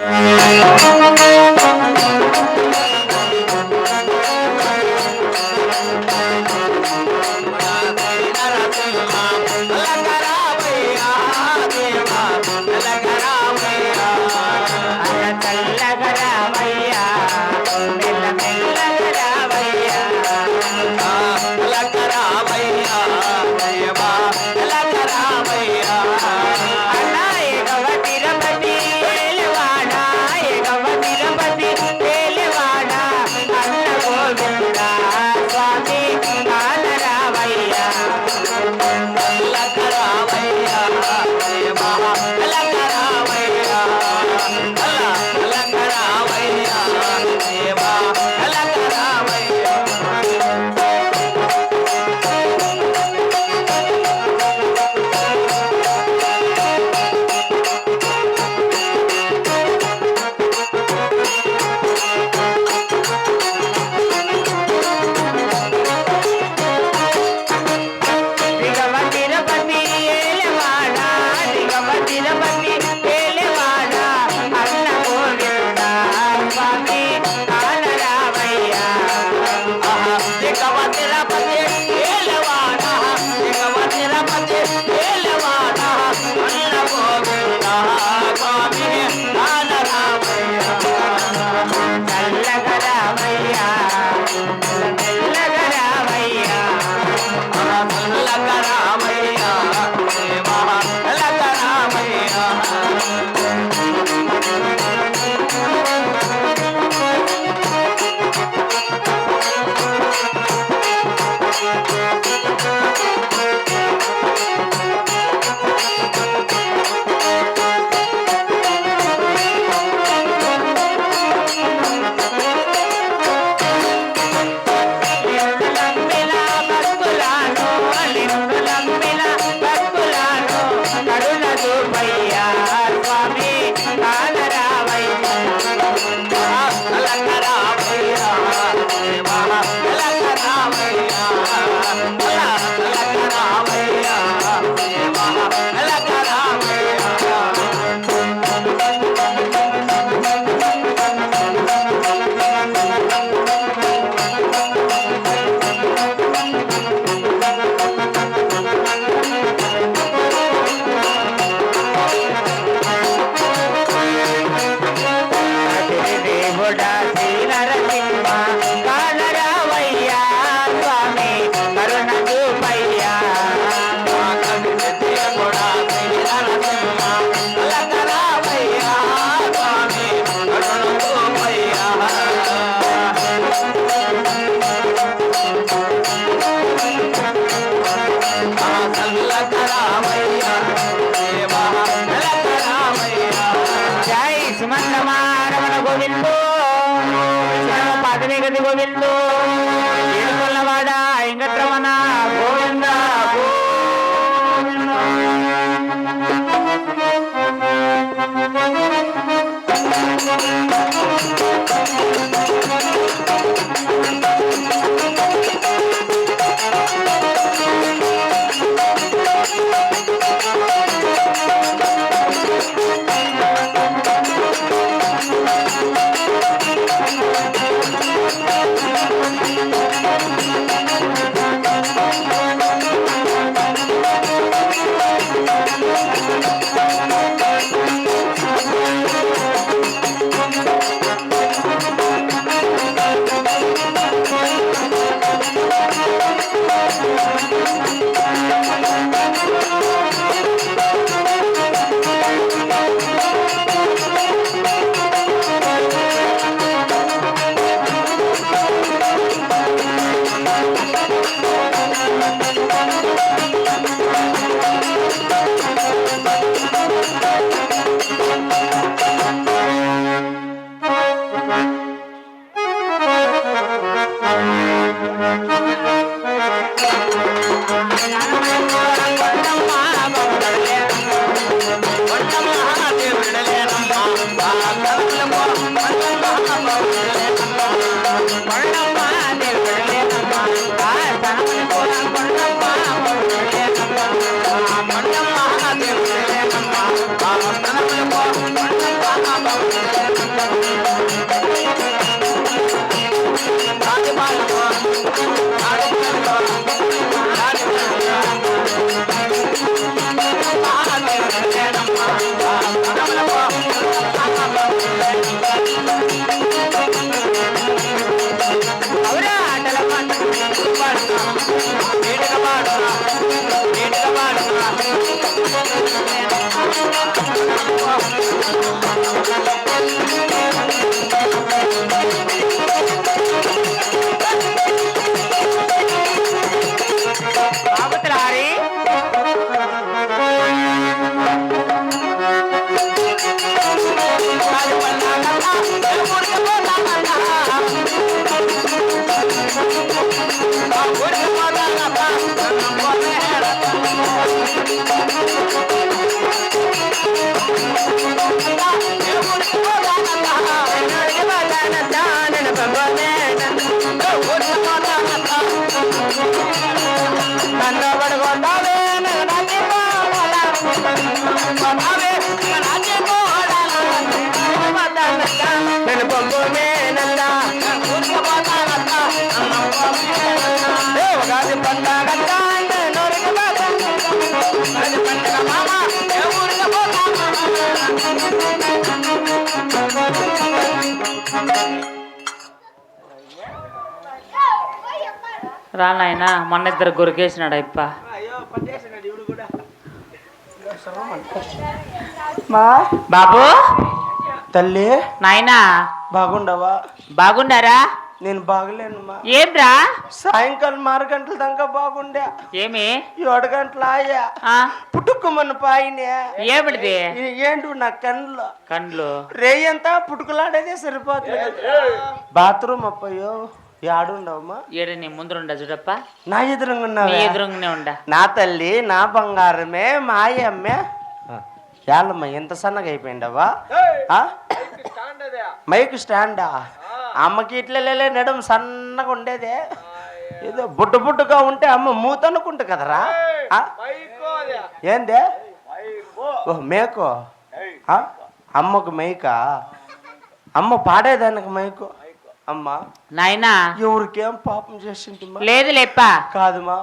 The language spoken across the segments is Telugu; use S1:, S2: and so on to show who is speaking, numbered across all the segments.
S1: Música yeah. vuelo. Thank you.
S2: రా నాయనా మొన్న ఇద్దరు గురికేసినాడు అప్ప
S1: అయ్యో పట్టేసినాడు ఇవిడు కూడా మా?
S2: బాబు?
S1: తల్లి?
S2: నాయనా?
S1: బాగుండవా?
S2: బాగుండారా?
S1: నేను బాగలేను
S2: ఏంరా
S1: సాయంకాలం ఆరు గంటల దాకా బాగుండే.
S2: ఏమి?
S1: ఏడు గంటల ఆయా.
S2: ఆ.
S1: పుట్టుకుమన్న పాయినే.
S2: ఏమిటిది?
S1: ఏంటి నా కళ్ళు
S2: కండ్లు
S1: రేయంతా పుట్టుకులాడేదే సరిపోతుంది బాత్రూమ్ అప్పయ్యో ఆడుండవమ్మా
S2: ఏడు నీ ముందరుండా చూడప్ప?
S1: నా ఎదురుగా
S2: నీ
S1: ఉన్నావా?
S2: ఎదురుగానే ఉండా.
S1: నా తల్లి నా బంగారమే మాయమ్మే యాళ్ళమ్మ ఎంత సన్నగా అయిపోయిండవా? ఆ? మైక్ స్టాండా? అమ్మకి ఇట్లా లేలే నడుము సన్నగా ఉండేదే. ఏదో బుడ్డ బుడ్డగా ఉంటే అమ్మ మూత అనుకుంటా కదరా? ఏందే? ఓ మేకో? అమ్మకు మైకా? అమ్మ పాడేదానికి మైకు? అమ్మ
S2: నాయనా.
S1: ఎవరికేం పాపం చేసింటి
S2: లేదు లేప్ప.
S1: కాదుమా?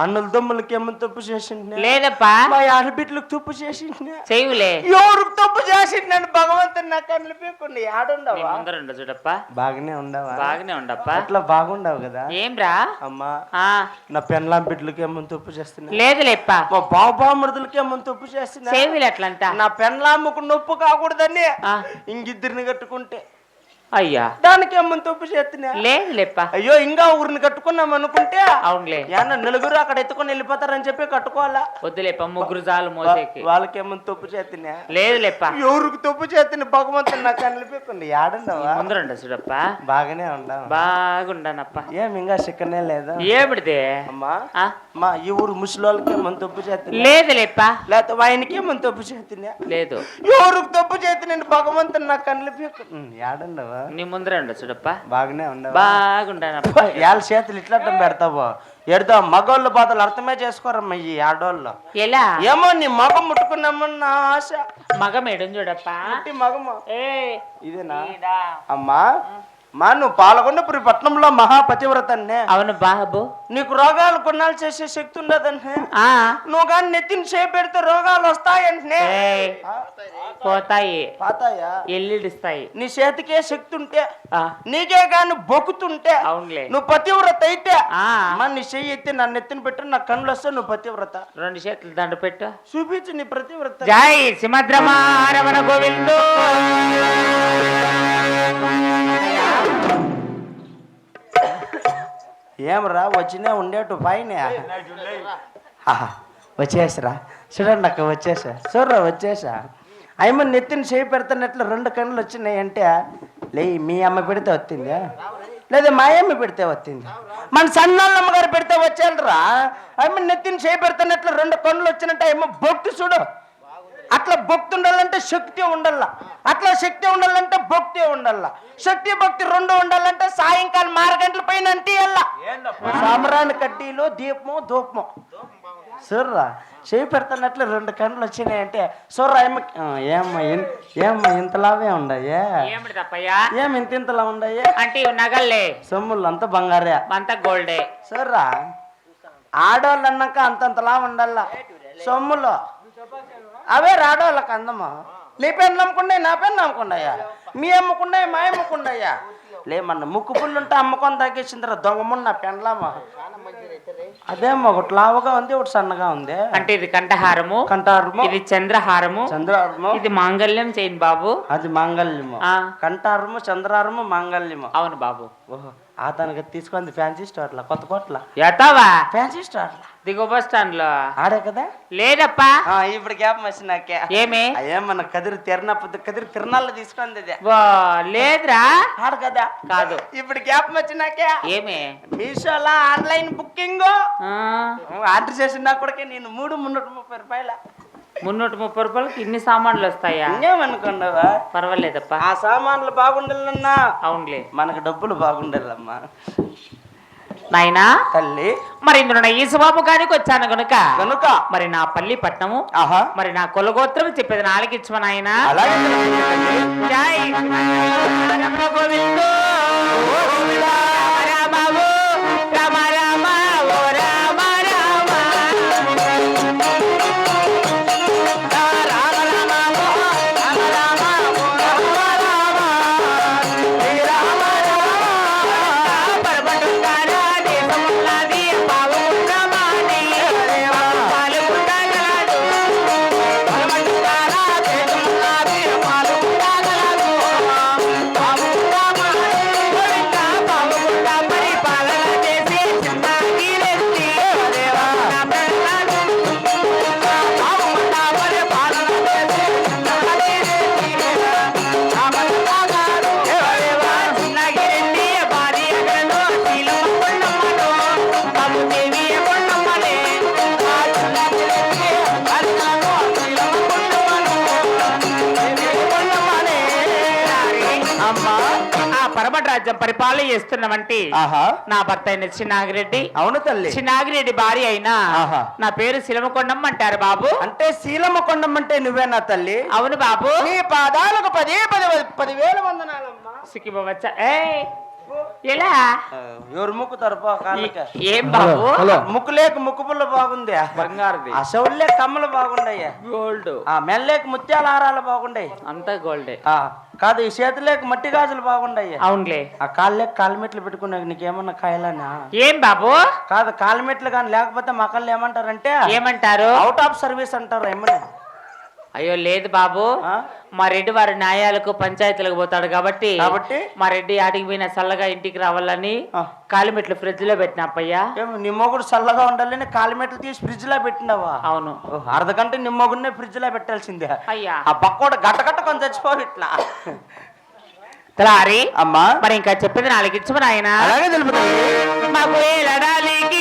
S1: అన్నుల దమ్ములకి ఏమో తప్పు చేసిండే
S2: లేదప్పా.
S1: మా ఆడబిడ్డలకు తప్పు చేసిండే
S2: చెయ్యులే.
S1: ఎవరికి తప్పు చేసిండని భగవంతుని నా కళ్ళు పీక్కుండి
S2: నీ
S1: ఆడుండవా?
S2: ముందరుండా చూడప్ప
S1: బాగానే ఉండవా?
S2: బాగానే ఉండప్ప.
S1: అట్లా బాగుండవు కదా?
S2: ఏంరా?
S1: అమ్మా
S2: ఆ.
S1: నా పెన్లాం బిడ్డలకి ఏమో తప్పు చేస్తున్నా?
S2: లేదు లేప్ప.
S1: మా బావు బామృదులకి ఏమో తప్పు చేస్తున్నా?
S2: చెయ్యులే అట్లంతా.
S1: నా పెన్లామ్మకు నొప్పు కాకూడదని
S2: ఆ.
S1: ఇంగిద్దరిని కట్టుకుంటే.
S2: అయ్యా.
S1: దానికి ఏమో తప్పు చేస్తున్నా
S2: లేదు లేప్ప
S1: అయ్యో ఇంకా ఊరిని కట్టుకున్నాం అనుకుంటే
S2: అవునులే.
S1: ఏమన్నా నలుగురు అక్కడ ఎత్తుకొని వెళ్ళిపోతారని చెప్పి కట్టుకోవాలా?
S2: వద్దులేప్ప ముగ్గురు చాలు మోసేకి.
S1: వాళ్ళకేమో తప్పు చేతినా?
S2: లేదు లేప్ప
S1: ఎవరికి తప్పు చేతిని? భగవంతుని నాకు కనిపించండి ఆడుండవా
S2: ముందరుండా చూడప్ప.
S1: బాగానే ఉండవు
S2: బాగుండానప్ప.
S1: ఏం ఇంకా చిక్కనే లేదా?
S2: ఏమిడిదే
S1: అమ్మా
S2: ఆ?
S1: మా ఈ ఊరు ముసలోళ్ళకి మన తప్పు చేతిని?
S2: లేదు లేప్ప
S1: లేకపోతే ఆయనకి మన తప్పు చేతినా?
S2: లేదు.
S1: ఎవరికి తప్పు చేతి నేను భగవంతుని నాకు కనిపించు
S2: నీ ముందరే ఉండ చూడప్ప.
S1: బాగానే ఉండవా?
S2: బాగుండానప్ప
S1: వాళ్ళ చేతులు ఇట్లా పెడతావో. ఎడతా మగోళ్ళ బాధలు అర్థమే చేసుకోరమ్మా ఈ ఆడోళ్ళు.
S2: ఎలా?
S1: ఏమో నీ మగం ముట్టుకున్నామని నా ఆశ
S2: మగమేడం చూడప్ప.
S1: పుట్టి మగమా? ఇదేనా. అమ్మా మా నువ్వు పాల్గొండపురి పట్నంలో మహాపతివ్రతన్నే.
S2: అవును బాబు.
S1: నీకు రోగాలు కొన్నాళ్ళు చేసే శక్తి ఉండదంటే
S2: ఆ.
S1: నువ్వు కానీ నెత్తిని చేపెడితే రోగాలు వస్తాయంటే.
S2: పోతాయి.
S1: పాతాయా?
S2: ఎల్లిడిస్తాయి.
S1: నీ చేతికే శక్తి ఉంటే
S2: ఆ,
S1: నీకే కానీ బొక్కుతుంటే
S2: అవునులే.
S1: నువ్వు పతివ్రత అయితే అమ్మా నీ చెయ్యి ఎత్తి నా నెత్తిన పెట్టు నా కళ్ళు వస్తే నువ్వు పతివ్రత.
S2: రెండు చేతులు దండ పెట్టు.
S1: చూపించు నీ ప్రతివ్రత.
S2: జై సింహద్రమారమణ గోవిందు.
S1: ఏమరా వచ్చినే ఉండేటు పైన. ఆహా, వచ్చేసరా. చూడండి అక్క వచ్చేసా. చూడరా వచ్చేసా. అయ్యమ్మ నెత్తిన చేయి పెడుతున్నట్లు రెండు కన్నులు వచ్చినాయి అంటే లే మీ అమ్మ పెడితే వచ్చిందా లేదా మా అమ్మ పెడితే వచ్చింది మన సన్నాళ్ళమ్మ గారు పెడితే వచ్చేళ్ళరా అమ్మ నెత్తిన చేయి పెడుతున్నట్లు రెండు కన్నులు వచ్చినట్టు అమ్మ భక్తి చూడు. అట్లా భక్తి ఉండాలంటే శక్తి ఉండాల. అట్లా శక్తి ఉండాలంటే భక్తి ఉండాల. శక్తి భక్తి రెండు ఉండాలంటే సాయంకాలం ఆరు గంటల పైన అంటే సాంబ్రాణి కడ్డీలు దీపము ధూపము. చూర్రా చేయి పెడుతున్నట్లు రెండు కళ్ళు వచ్చినాయంటే చూర్రా ఏమ ఏమ్మా ఇంతలావే ఉండయే? ఏం ఇంత ఇంతలా ఉండయే?
S2: అంటే నగల్లే.
S1: సొమ్ములు అంతా బంగారే.
S2: అంతా గోల్డే.
S1: చూర్రా ఆడోళ్ళు అన్నాక అంతంతలా ఉండాల. సొమ్ములు. అవే రాడోళ్ళకి అందము. నీ పెన్ను నమ్ముకున్నాయి నా పెన్ను నమ్ముకున్నాయా మీ అమ్ముకున్నాయి మా అమ్ముకున్నాయా? లేమన్నా ముక్కు పుల్లు ఉంటే అమ్మకొని తగ్గించిందిరా దొంగమున్న పెండ్లామా. అదేమ్మా ఒకటి లావుగా ఉంది ఒకటి సన్నగా ఉంది.
S2: అంటే ఇది కంఠహారము
S1: కంటారము
S2: ఇది చంద్రహారము
S1: చంద్రారము
S2: ఇది మాంగళ్యం చేయను బాబు.
S1: అది మాంగళ్యము.
S2: ఆ.
S1: కంటారము చంద్రారము మాంగళ్యము.
S2: అవును బాబు.
S1: ఓహో ఆ తనకి తీసుకుంది ఫ్యాన్సీ స్టోర్లో కొత్త కోట్ల?
S2: ఎతావా
S1: ఫ్యాన్సీ స్టోర్లో.
S2: దిగు బస్ స్టాండ్లో.
S1: ఆడే కదా?
S2: లేదప్పా.
S1: ఆ, ఇప్పుడు గ్యాప్ వచ్చినాకే
S2: ఏమి?
S1: ఏమన్నా కదిరి తిరణప్పుడు కదిరి తిరణాలు తీసుకుంది
S2: లేదురా.
S1: ఆడు కదా.
S2: కాదు.
S1: ఇప్పుడు గ్యాప్ వచ్చినాకే
S2: ఏమి?
S1: మీషోలో ఆన్లైన్ బుకింగ్ ఆర్డర్ చేసిన కూడా నేను మూడు మున్నూట ముప్పై రూపాయల.
S2: మున్నూట ముప్పై రూపాయలకి ఇన్ని సామాన్లు వస్తాయా?
S1: ఇంకేమనుకున్నావా?
S2: పర్వాలేదప్పా.
S1: ఆ సామాన్లు బాగుండాలన్నా.
S2: అవునులే.
S1: మనకు డబ్బులు బాగుండాలమ్మా.
S2: నాయనా
S1: తల్లి
S2: మరి ఇందులో నా గారికి వచ్చాను గనుక
S1: కనుక
S2: మరి నా పల్లి పట్నము
S1: ఆహా
S2: మరి నా కొలగోత్రం చెప్పేది నాలుగిచ్చమ నాయన
S1: అలాగే.
S2: జై గోవిందో, పరమరాజ్యం పరిపాలన చేస్తున్నవంటి
S1: ఆహా.
S2: నా భర్త అయిన చిన్నాగిరెడ్డి.
S1: అవును తల్లి.
S2: చిన్నాగిరెడ్డి భార్య అయినా
S1: ఆహా.
S2: నా పేరు శిలమకొండమ్మ అంటారు బాబు.
S1: అంటే శీలమ్మ కొండమంటే నువ్వేనా తల్లి?
S2: అవును బాబు.
S1: నీ పాదాలకు పది పది పదివేల వందనాలమ్మా.
S2: సిక్కిపోవచ్చా ఏ ఎలా?
S1: ఎవరు ముక్కుతారు పో కాళ్ళకి.
S2: ఏం బాబు?
S1: ముక్కు లేక ముక్కు పుల్ల బాగుంది.
S2: బంగారుది.
S1: ఆ చెవులే కమ్మలు బాగుండయ్యా.
S2: గోల్డ్.
S1: ఆ మెల్లేక ముత్యాల హారాలు బాగుండయి
S2: అంతా గోల్డే.
S1: ఆ కాదు ఈ చేతులేక మట్టి గాజులు బాగుండయ్యా.
S2: అవునులే.
S1: ఆ కాళ్ళే కాలిమెట్లు పెట్టుకున్నాక నీకేమన్నా కాయలనా?
S2: ఏం బాబు?
S1: కాదు కాలిమెట్లు కానీ లేకపోతే మా కళ్ళు ఏమంటారంటే
S2: ఏమంటారు?
S1: అవుట్ ఆఫ్ సర్వీస్ అంటారు ఏమని
S2: అయ్యో లేదు బాబు? మా రెడ్డి వారి న్యాయాలకు పంచాయతీలకు పోతాడు కాబట్టి
S1: కాబట్టి?
S2: మా రెడ్డి ఆటికి పోయిన చల్లగా ఇంటికి రావాలని. కాలిమెట్లు ఫ్రిడ్జ్లో పెట్టిన అప్పయ్యా.
S1: ఏమి నీ మొగుడు చల్లగా ఉండాలని కాలిమెట్లు తీసి ఫ్రిడ్జ్లో పెట్టినావా?
S2: అవును.
S1: ఓ, అర్ధ గంట నీ మొగుడినే ఫ్రిడ్జ్లో పెట్టాల్సిందే.
S2: అయ్యా.
S1: ఆ బక్కోడు గట్ట గట్ట కొంచెం చచ్చిపోవు ఇట్లా.
S2: తలారి
S1: అమ్మా.
S2: మరి ఇంకా చెప్పింది నాలుగు ఇచ్చము నాయన.
S1: అలాగే తెలుపుతుంది
S2: మాకు ఏలడానికి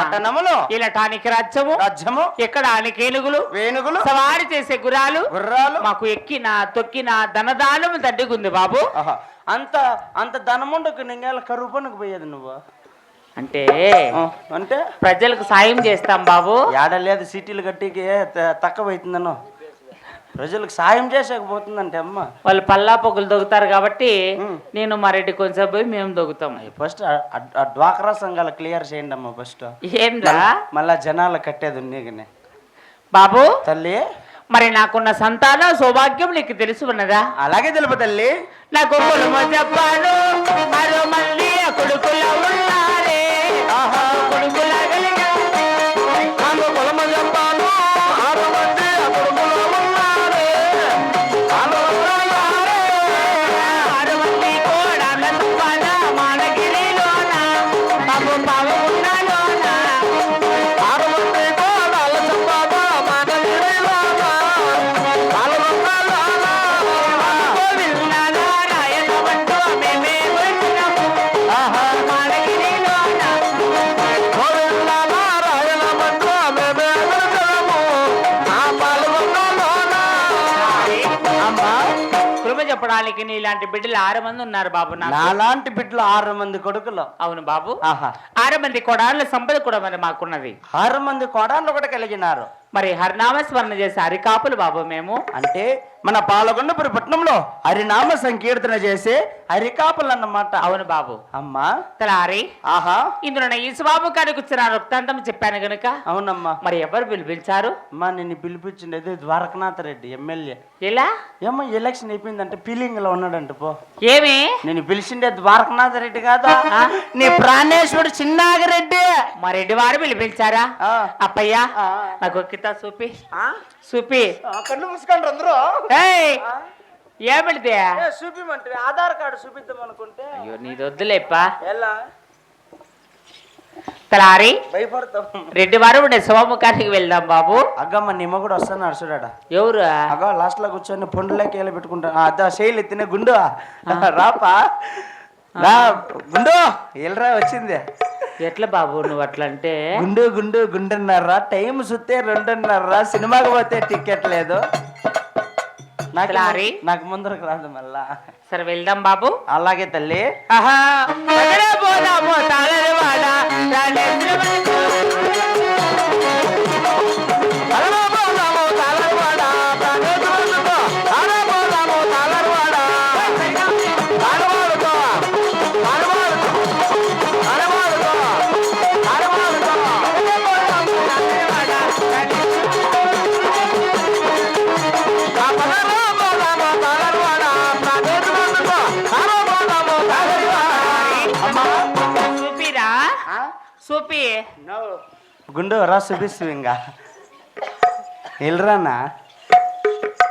S1: పట్టణములో?
S2: ఇలటానికి రాజ్యము
S1: రాజ్యము
S2: ఎక్కడానికి ఏనుగులు
S1: వేణుగులు
S2: సవారి చేసే గురాలు
S1: గుర్రాలు.
S2: మాకు ఎక్కిన తొక్కిన ధనదానం దండిగుంది బాబు.
S1: అంత అంత ధనముండకు నింగేళ్ళ కరువు పనుకు పోయేది నువ్వు?
S2: అంటే
S1: అంటే?
S2: ప్రజలకు సాయం చేస్తాం బాబు.
S1: ఏడ లేదు సిటీలు కట్టికి తక్కువ అవుతుందను ప్రజలకు సాయం చేసేకపోతుందంటే అమ్మ.
S2: వాళ్ళు పల్లా పొగులు దొగుతారు కాబట్టి. నేను మా రెడ్డి కొంచెం పోయి మేము దొగుతాం.
S1: ఫస్ట్ ఆ డ్వాక్రా సంఘాలు క్లియర్ చేయండి అమ్మ ఫస్ట్
S2: ఏంరా
S1: మళ్ళా జనాలు కట్టేది నీకునే
S2: బాబు!
S1: తల్లి!
S2: మరి నాకున్న సంతానం సౌభాగ్యం నీకు తెలుసు ఉన్నదా?
S1: అలాగే తెలుపు తల్లి.
S2: నాకు చెప్పాను మరో మళ్ళీ కొడుకుల ఉన్నారే చెప్పుకోవడానికి నీలాంటి బిడ్డలు ఆరు మంది ఉన్నారు బాబు
S1: నాలాంటి బిడ్డలు ఆరు మంది కొడుకులు.
S2: అవును బాబు. ఆరు మంది కొడాళ్ళ సంపద కూడా మరి మాకున్నది.
S1: ఆరు మంది కోడాళ్ళు కూడా కలిగినారు.
S2: మరి హరినామస్మరణ చేసే హరికాపులు బాబు మేము.
S1: అంటే మన పాలకొండపురి పట్టణంలో హరినామ సంకీర్తన చేసే హరికాపులు అన్నమాట
S2: అవును బాబు.
S1: అమ్మా.
S2: తలారి
S1: ఆహా.
S2: ఇందులో నా ఈసుబాబు కాడికి వచ్చిన వృత్తాంతం చెప్పాను గనుక.
S1: అవునమ్మా.
S2: మరి ఎవరు పిలిపించారు?
S1: అమ్మా నిన్ను పిలిపించిండేది ద్వారకనాథ్ రెడ్డి ఎమ్మెల్యే.
S2: ఎలా?
S1: ఏమో ఎలక్షన్ అయిపోయిందంటే ఫీలింగ్లో ఉన్నాడంట పో.
S2: ఏమి?
S1: నేను పిలిచిండే ద్వారకనాథ్ రెడ్డి కాదా? నీ ప్రాణేశ్వరుడు చిన్నాగిరెడ్డి.
S2: మా రెడ్డి వారు పిలిపించారా. అప్పయ్యా. నాకు చూపి చూపి
S1: ఆ, కళ్ళు మూసుకోండి అందరూ.
S2: ఏయ్ ఏమిడితే
S1: ఏ, చూపిమంటే ఆధార్ కార్డు చూపిద్దాం అనుకుంటే
S2: అయ్యో నీది వద్దులేప్పా.
S1: ఎలా?
S2: తలారి
S1: భయపడతాం.
S2: రెడ్డి వారు ఉండే శివముఖానికి వెళ్దాం బాబు.
S1: అగ్గమ్మ నిమ్మ కూడా వస్తున్నాడు చూడాడా
S2: ఎవరు?
S1: అగో లాస్ట్లో కూర్చొని పండులోకి వెళ్ళి పెట్టుకుంటా. అదా శైలి ఎత్తిన గుండు. రాపా. రా గుండు. వెళ్ళరా వచ్చింది.
S2: ఎట్లా బాబు నువ్వు అట్లా అంటే
S1: గుండు గుండు గుండున్నర టైం సుత్తే రెండున్నర సినిమాకి పోతే టికెట్ లేదు. నాకు
S2: లారీ?
S1: నాకు ముందరకు రాదు మళ్ళా.
S2: సరే వెళ్దాం బాబు.
S1: అలాగే తల్లి.
S2: ఆహా. పోదాము
S1: గుండు రా చూపిస్తు ఇంకా. వెళ్ళరానా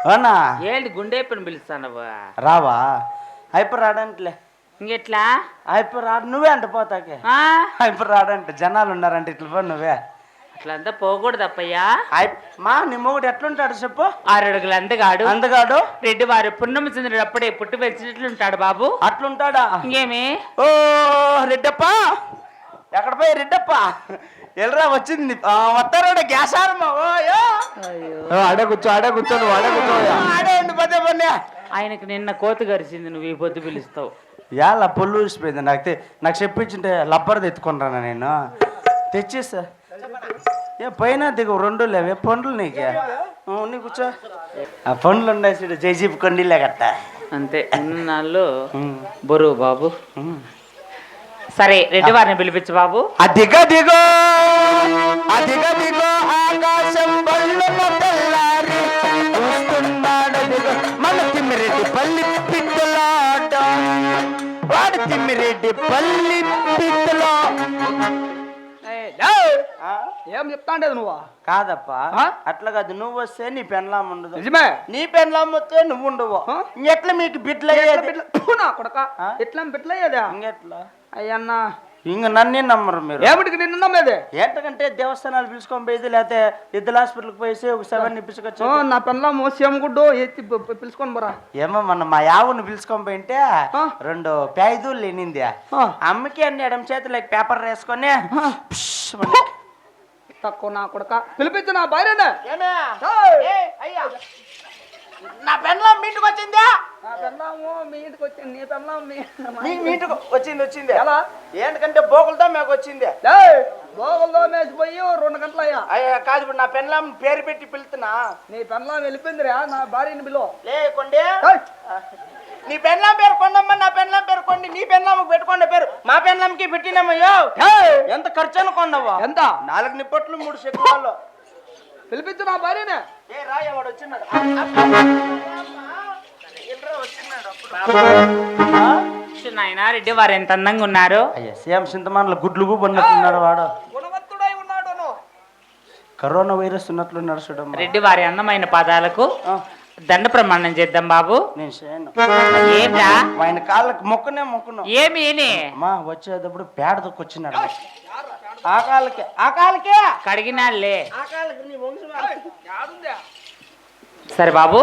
S1: అవునా
S2: ఏంటి గుండె పని పిలుస్తానవ్వ?
S1: రావా? అయిపో రాడంట్లే
S2: ఇంకెట్లా?
S1: అయిపో రాడు నువ్వే అంట పోతాకే.
S2: ఆ?
S1: అయిపో రాడంట జనాలు ఉన్నారంట ఇట్లా పో నువ్వే.
S2: అట్లా అంతా పోకూడదు అప్పయ్యా.
S1: మా నీ మొగుడు ఎట్లుంటాడు చెప్పు.
S2: ఆరడుగులు అందగాడు.
S1: అందగాడు?
S2: రెడ్డి వారు పున్నమ చంద్రుడు అప్పుడే పుట్టి పెంచినట్లుంటాడు బాబు.
S1: అట్లుంటాడా?
S2: ఇంకేమి?
S1: ఓ రెడ్డప్ప! ఎక్కడ పోయి రెడ్డప్ప? ఎల్రా వచ్చింది. ఆ, వస్తారాడ గ్యాస్ ఆడే కూర్చో ఆడే కూర్చో నువ్వు ఆడే కూర్చో ఆడే ఉండి పదే పన్నే
S2: ఆయనకి నిన్న కోతి గరిచింది నువ్వు ఈ పొద్దు పిలుస్తావు.
S1: యాల పొల్లు ఊసిపోయింది. నాకు నాకు చెప్పించుంటే లబ్బర్ ఎత్తుకుంటాను నేను? తెచ్చేసా. ఏ పైన దిగు రెండు లేవే పండ్లు నీకే. నీ కూర్చో. ఆ పండ్లు ఉన్నాయి చూడు జైజీప్ కొండిలే గట్ట
S2: అంతే ఇన్నాళ్ళు
S1: ఉమ్,
S2: బరువు బాబు. సరే రెడ్డి వారిని పిలిపించు బాబు.
S1: అధిక దిగో. అధిక దిగో ఆకాశం బళ్ళున తెల్లారి చూస్తున్నాడు దిగో మన తిమ్మిరెడ్డి పల్లి పిట్టలాట. వాడు తిమ్మిరెడ్డి పల్లి ఆ?
S3: ఏం చెప్తాండేది నువ్వు?
S1: కాదప్పా? అట్లా కాదు నువ్వు వస్తే నీ పెన్లాం ఉండదు.
S3: నిజమే?
S1: నీ పెన్లాం వస్తే నువ్వు ఉండవు? ఇంకెట్లా మీకు బిడ్డలు? అయ్యేది
S3: బిడ్ల పూనా కొడక? ఎట్లా బిడ్డలయ్యేదా?
S1: ఇంకెట్లా?
S3: అయ్యన్న
S1: ఇంక నన్నే నమ్మరు మీరు.
S3: ఏమిటికి నిన్ను నమ్మేది?
S1: ఏంటంటే దేవస్థానాలు పిలుచుకొని పోయేది లేకపోతే ఇద్దరు హాస్పిటల్కి పోయేసి ఒక సెవెన్
S3: ఓ,
S1: ఇప్పించుకొచ్చు
S3: నా పిల్ల సేమగుడ్డు ఎత్తి పిలుచుకొని పోరా.
S1: ఏమో మొన్న మా యావుని పిలుచుకొని పోయింటే? రెండు ప్యాయిదూలు లేనింది. అమ్మకి అన్ని ఎడం చేతులకి పేపర్ వేసుకొని మని.
S3: తక్కువ నా కొడక. పిలిపించు నా భార్యనే
S1: ఏమే?
S3: ఏయ్!
S1: ఏయ్, అయ్యా. నా పెన్లో మీటికి వచ్చిందా
S3: నా పిల్లము మీ ఇంటికి వచ్చింది నీ పిల్లం మీ మా
S1: మీ
S3: ఇంటికి
S1: వచ్చింది వచ్చింది
S3: ఎలా
S1: ఏంటంటే బోకులతో మాకు వచ్చింది
S3: ఏయ్! గోగుల్లో మేసిపోయి రెండు గంటలయ్యా
S1: అయ్యా కాదు ఇప్పుడు నా పెన్లం పేరు పెట్టి పిలుతున్నా
S3: నీ పిల్లం వెళ్ళిపోయిందిరా నా భార్యని పిలువ
S1: లే కొండే
S3: ఏయ్!
S1: నీ పెన్లాం పేరు కొండమ్మ నా పెన్లాం పేరు కొండి నీ పెన్లాంకి పెట్టుకోండి పేరు మా పెన్లాంకి పెట్టినామయ్యో
S3: ఏయ్!
S1: ఎంత ఖర్చు అనుకున్నావా
S3: ఎంత
S1: నాలుగు నిప్పట్లు మూడు శకులాలు
S3: పిలిపించు నా భార్యనే.
S1: ఏ రాయ వాడు వచ్చినాడు
S2: నాయన రెడ్డి వారు ఎంత అందంగా ఉన్నారు.
S1: అయ్యా సీఎం చింతమానుల గుడ్లు పడినట్లున్నాడు వాడు.
S3: గుణవంతుడై ఉన్నాడు నువ్వు.
S1: కరోనా వైరస్ ఉన్నట్లున్నాడు చూడమ్మ.
S2: రెడ్డి వారి అందమైన పాదాలకు దండ ప్రమాణం చేద్దాం బాబు.
S1: నేను చేయను.
S2: ఏంటా
S1: ఆయన కాళ్ళకి మొక్కునే మొక్కును.
S2: ఏమి ఏని?
S1: అమ్మా వచ్చేటప్పుడు పేడ దొక్కొచ్చినాడు ఆ కాళ్ళకి ఆ కాళ్ళకే
S2: కడిగినాళ్ళే
S1: ఆ కాళ్ళకి నీ వంశం
S3: యాడుందా?
S2: సరే బాబు.